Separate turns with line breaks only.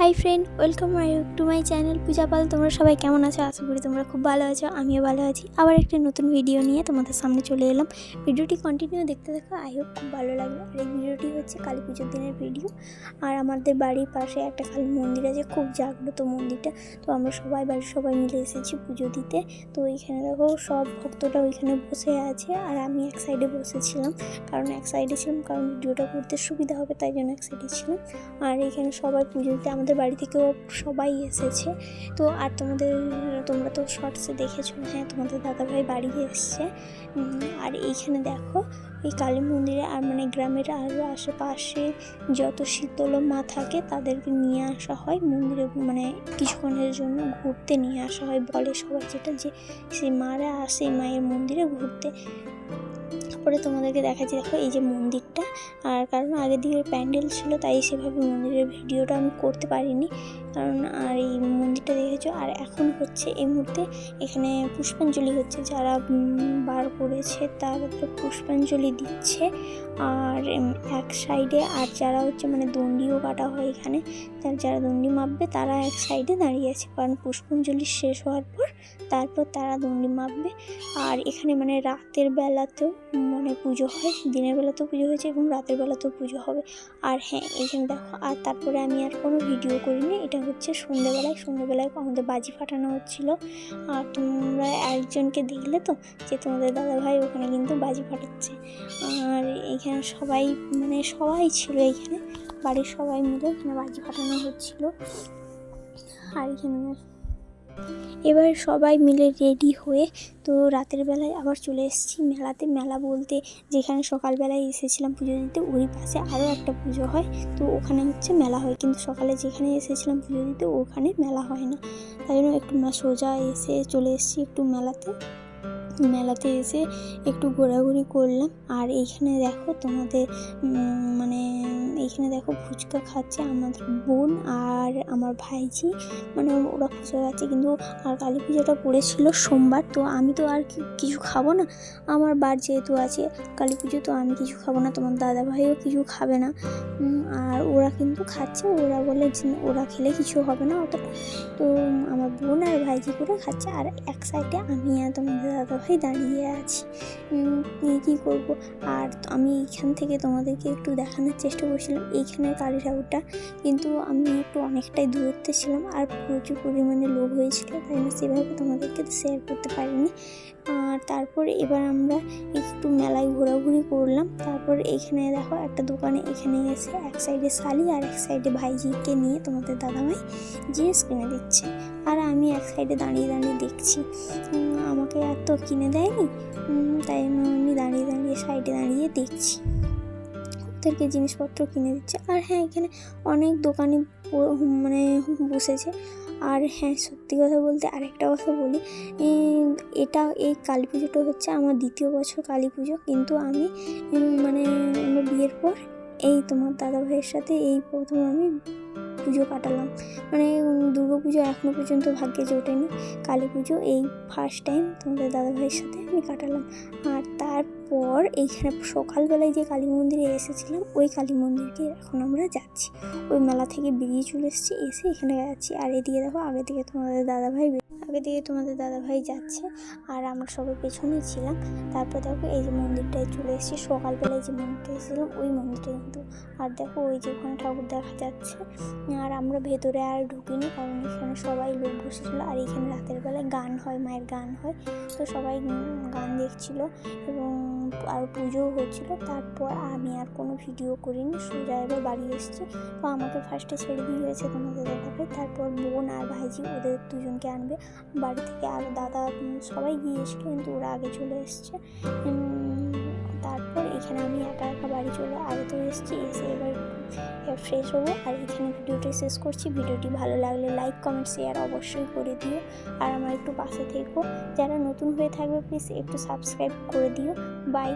Hi friend, welcome to my channel Puja Pal. তোমরা সবাই কেমন আছো? আশা করি তোমরা খুব ভালো আছো, আমিও ভালো আছি। আবার একটা নতুন ভিডিও নিয়ে তোমাদের সামনে চলে এলাম। ভিডিওটি কন্টিনিউ দেখতে থাকো আই হোপ খুব ভালো লাগবে। আর এই ভিডিওটি হচ্ছে কালী পুজোর দিনের ভিডিও আর আমাদের বাড়ির পাশে একটা কালী মন্দির আছে, খুব জাগ্রত মন্দিরটা। তো আমরা সবাই বাড়ির সবাই মিলে এসেছি পুজো দিতে। তো ওইখানে দেখো, সব ভক্তরা ওইখানে বসে আছে। আর আমি এক সাইডে বসেছিলাম, কারণ এক সাইডে ছিলাম, কারণ ভিডিওটা করতে সুবিধা হবে, তাই জন্য এক সাইডে ছিলাম। আর এখানে সবাই পুজো দিতে আমাদের বাড়ি থেকেও সবাই এসেছে। তো আর তোমাদের, তোমরা তো শর্টসে দেখেছ হ্যাঁ তোমাদের দাদাভাই বাড়ি এসছে। আর এইখানে দেখো, এই কালী মন্দিরে আর মানে গ্রামের আরও আশেপাশে যত শীতল মা থাকে, তাদেরকে নিয়ে আসা হয়। মন্দিরে মানে কিছুক্ষণের জন্য ঘুরতে নিয়ে আসা হয়। বলে সবাই যেটা যে, সেই মারা আসে মায়ের মন্দিরে ঘুরতে। তারপরে তোমাদেরকে দেখাচ্ছি, দেখো এই যে মন্দিরটা। আর কারণ আগের দিকে প্যান্ডেল ছিল, তাই সেভাবে মন্দিরের ভিডিওটা আমি করতে পারিনি। কারণ আর এই মন্দিরটা দেখেছ? আর এখন হচ্ছে এই মুহূর্তে এখানে পুষ্পাঞ্জলি হচ্ছে। যারা বার করেছে তারা পুষ্পাঞ্জলি দিচ্ছে। আর এক সাইডে আর যারা হচ্ছে মানে দণ্ডিও কাটা হয় এখানে, তার যারা দণ্ডি মাপবে তারা এক সাইডে দাঁড়িয়ে আছে। কারণ পুষ্পাঞ্জলি শেষ হওয়ার পর তারপর তারা দণ্ডি মাপবে। আর এখানে মানে রাতের বেলাতেও মানে পুজো হয়, দিনের বেলাতেও পুজো হয়েছে এবং রাতের বেলাতেও পুজো হবে। আর হ্যাঁ এখানে দেখো, আর তারপরে আমি আর কোনো ভিডিও করিনি, এটা হচ্ছে সন্ধ্যেবেলায় সন্ধ্যেবেলায় আমাদের বাজি ফাটানো হচ্ছিল। আর তোমরা একজনকে দেখলে তো যে তোমাদের দাদাভাই ওখানে কিন্তু বাজি ফাটাচ্ছে। আর এখানে সবাই মানে সবাই ছিল এখানে। বাড়ির সবাই মিলে এখানে বাজি ফাটানো হচ্ছিল। আর এখানে এবার সবাই মিলে রেডি হয়ে তো রাতের বেলায় আবার চলে এসেছি মেলাতে। মেলা বলতে যেখানে সকালবেলায় এসেছিলাম পুজো দিতে, ওই পাশে আরও একটা পুজো হয়। তো ওখানে হচ্ছে মেলা হয়। কিন্তু সকালে যেখানে এসেছিলাম পুজো দিতে, ওখানে মেলা হয় না। তাই জন্য একটু সোজা এসে চলে এসেছি একটু মেলাতে। মেলাতে এসে একটু ঘোরাঘুরি করলাম। আর এইখানে দেখো তোমাদের মানে এইখানে দেখো ফুচকা খাচ্ছে আমাদের বোন আর আমার ভাইজি মানে ওরা ফুচকা খাচ্ছে কিন্তু আর কালী পুজোটা পড়েছিল সোমবার, তো আমি তো আর কিছু খাব না। আমার বার যেহেতু আছে, কালী পুজো তো আমি কিছু খাব না, তোমার দাদা ভাইও কিছু খাবে না। আর ওরা কিন্তু খাচ্ছে, ওরা বলে ওরা খেলে কিছু হবে না অতটা তো আমার বোন আর ভাইজি করে খাচ্ছে আর এক সাইডে আমি আর তোমাদের দাদা ভাই দাঁড়িয়ে আছি। কী করব? আর আমি এইখান থেকে তোমাদেরকে একটু দেখানোর চেষ্টা করছিলাম এইখানের কালী ঠাকুরটা। কিন্তু আমি একটু অনেকটাই দূরত্বে ছিলাম আর প্রচুর পরিমাণে লোক হয়েছিল। তাই জন্য সেভাবে তোমাদেরকে শেয়ার করতে পারিনি। আর তারপর এবার আমরা একটু মেলায় ঘোরাঘুরি করলাম। তারপর এখানে দেখো একটা দোকানে এখানে এসে এক সাইডে শালি আর এক সাইডে ভাইজিকে নিয়ে তোমাদের দাদাভাই জিনিস কিনে দিচ্ছে আর আমি এক সাইডে দাঁড়িয়ে দাঁড়িয়ে দেখছি। আমাকে আর তো কিনে দেয়নি। তাই আমি দাঁড়িয়ে দাঁড়িয়ে সাইডে দাঁড়িয়ে দেখছি। ওদেরকে জিনিসপত্র কিনে দিচ্ছে। আর হ্যাঁ এখানে অনেক দোকানে মানে বসেছে। আর হ্যাঁ সত্যি কথা বলতে আরেকটা কথা বলি। এটা, এই কালী পুজোটা হচ্ছে আমার দ্বিতীয় বছর কালী পুজো কিন্তু আমি মানে আমার বিয়ের পর এই তোমার দাদা ভাইয়ের সাথে এই প্রথম আমি পুজো কাটালাম। মানে দুর্গা পুজো এখনও পর্যন্ত ভাগ্যে জোটেনি। কালী পুজো এই ফার্স্ট টাইম তোমাদের দাদা ভাইয়ের সাথে আমি কাটালাম। আর তারপর এইখানে সকালবেলায় যে কালী মন্দিরে এসেছিলাম, ওই কালী মন্দিরকে এখন আমরা যাচ্ছি। ওই মেলা থেকে বেরিয়ে চলে এসেছি, এসে এখানে যাচ্ছি। আর এদিকে দেখো আগে থেকে তোমাদের দাদা ভাই আগে দিকে তোমাদের দাদা ভাই যাচ্ছে, আর আমরা সবাই পেছনে ছিলাম। তারপর দেখো, এই যে মন্দিরটায় চলে এসেছি। সকালবেলায় যে মন্দিরটা এসেছিলাম, ওই মন্দিরটা কিন্তু। আর দেখো, ওই যে ওখানে ঠাকুর দেখা যাচ্ছে। আর আমরা ভেতরে আর ঢুকিনি, কারণ এখানে সবাই লোক বসেছিল। আর এখানে রাতের বেলায় গান হয়, মায়ের গান হয়। তো সবাই গান দেখছিল এবং আর পুজোও হচ্ছিল, তারপর আমি আর কোনো ভিডিও করিনি, সোজা এবার বাড়ি এসেছি। তো আমাকে ফার্স্টে ছেড়ে দিয়ে হয়েছে তোমাদের দাদাকে তারপর বোন আর ভাইজি ওদের দুজনকে আনবে। বাড়ি থেকে আর দাদা সবাই গিয়েছিল, কিন্তু ওরা আগে চলে এসছে। তারপর এখানে আমি একা একা বাড়ি চলে আগে তো এসেছি, এসে এবার ফ্রেশ হব। আর এখানে ভিডিওটি শেষ করছি। ভিডিওটি ভালো লাগলে লাইক কমেন্ট শেয়ার অবশ্যই করে দিও। আর আমার একটু পাশে থেকো। যারা নতুন হয়ে থাকবে প্লিজ একটু সাবস্ক্রাইব করে দিও। বাই